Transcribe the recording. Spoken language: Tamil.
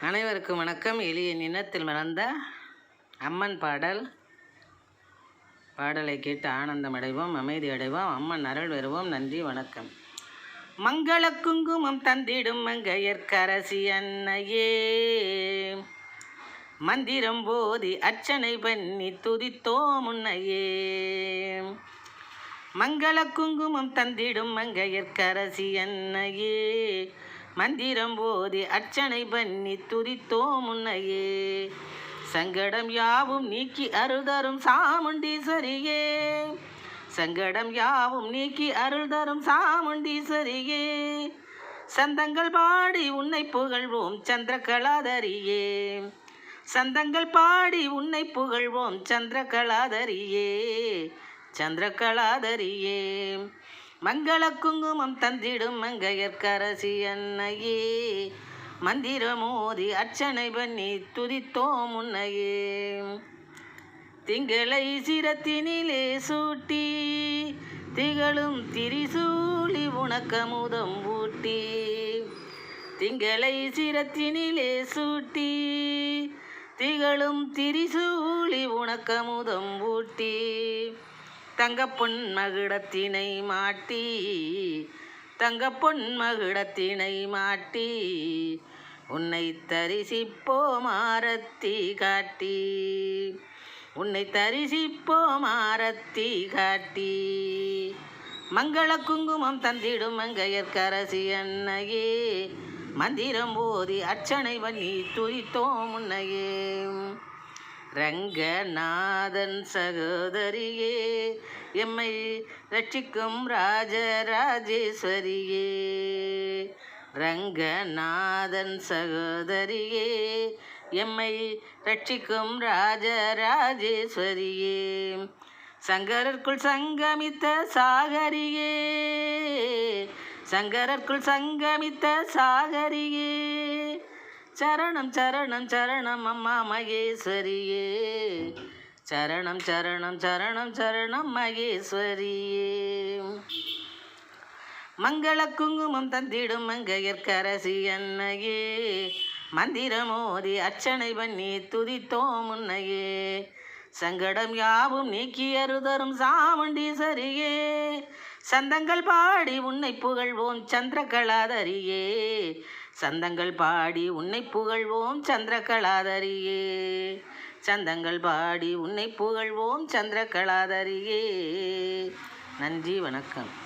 அனைவருக்கும் வணக்கம். எளிய நினத்தில் மறந்த அம்மன் பாடல். பாடலை கேட்டு ஆனந்தம் அடைவோம் அமைதி அடைவோம் அம்மன் அருள் வருவோம் நன்றி வணக்கம். மங்கள குங்குமம் தந்திடும் மங்கையற்கரசி அன்னையே. மந்திரம் போதி அர்ச்சனை பண்ணி துதித்தோம் முன்னையே மங்கள குங்குமம் தந்திடும் மங்கையற்கரசி அன்னையே. மந்திரம் போதி அர்ச்சனை பண்ணி துதித்தோம் முன்னையே சங்கடம் யாவும் நீக்கி அருள் தரும் சாமுண்டீஸ்வரியே. சங்கடம் யாவும் நீக்கி அருள் தரும் சாமுண்டீஸ்வரியே. சந்தங்கள் பாடி உன்னை புகழ்வோம் சந்திரகலாதரியே. சந்தங்கள் பாடி உன்னை புகழ்வோம் சந்திரகலாதரியே. சந்திரகலாதரியே. மங்கள குங்குமம் தந்திடும் மங்கையற்கரசி அன்னையே. மந்திரமோதி அர்ச்சனை பண்ணி துதித்தோம் உன்னையே. திங்களை சிரத்தினிலே சூட்டி திகழும் திரிசூலி உனக்கமுதம் ஊட்டி திங்களை சிரத்தினிலே சூட்டி திகழும் திரிசூலி உனக்கமுதம் ஊட்டி. தங்கப்பொன் மகிடத்தினை மாட்டி தங்கப்பொன் மகிடத்தினை மாட்டி உன்னை தரிசிப்போ மாரத்தி காட்டி உன்னை தரிசிப்போம் மாரத்தி காட்டி. மங்கள குங்குமம் தந்திடும் மங்கையற்கரசி அன்னையே மந்திரம் போதி அர்ச்சனை பண்ணி துரித்தோம் முன்னையே ரங்கநாதன் சகோதரியே எம்மை ரட்சிக்கும் ராஜராஜேஸ்வரியே. ரங்கநாதன் சகோதரியே எம்மை ரட்சிக்கும் ராஜராஜேஸ்வரியே. சங்கரர்க்குள் சங்கமித்த சாகரியே சங்கரர்க்குள் சங்கமித்த சாகரியே. சரணம் சரணம் சரணம் அம்மா மகேஸ்வரியே. சரணம் சரணம் சரணம் சரணம் மகேஸ்வரியே. மங்கள குங்குமம் தந்திடும் மங்கையற்கரசி அன்னையே. மந்திரமோதி அர்ச்சனை பண்ணி துதித்தோம் உன்னையே. சங்கடம் யாவும் நீக்கி அருதரும் சாமுண்டீசரியே சந்தங்கள் பாடி உன்னை புகழ்வோம் சந்திரகலாதரியே. சந்தங்கள் பாடி உன்னை புகழ்வோம் சந்திரகலாதரியே. சந்தங்கள் பாடி உன்னை புகழ்வோம் சந்திரகலாதரியே. நன்றி வணக்கம்.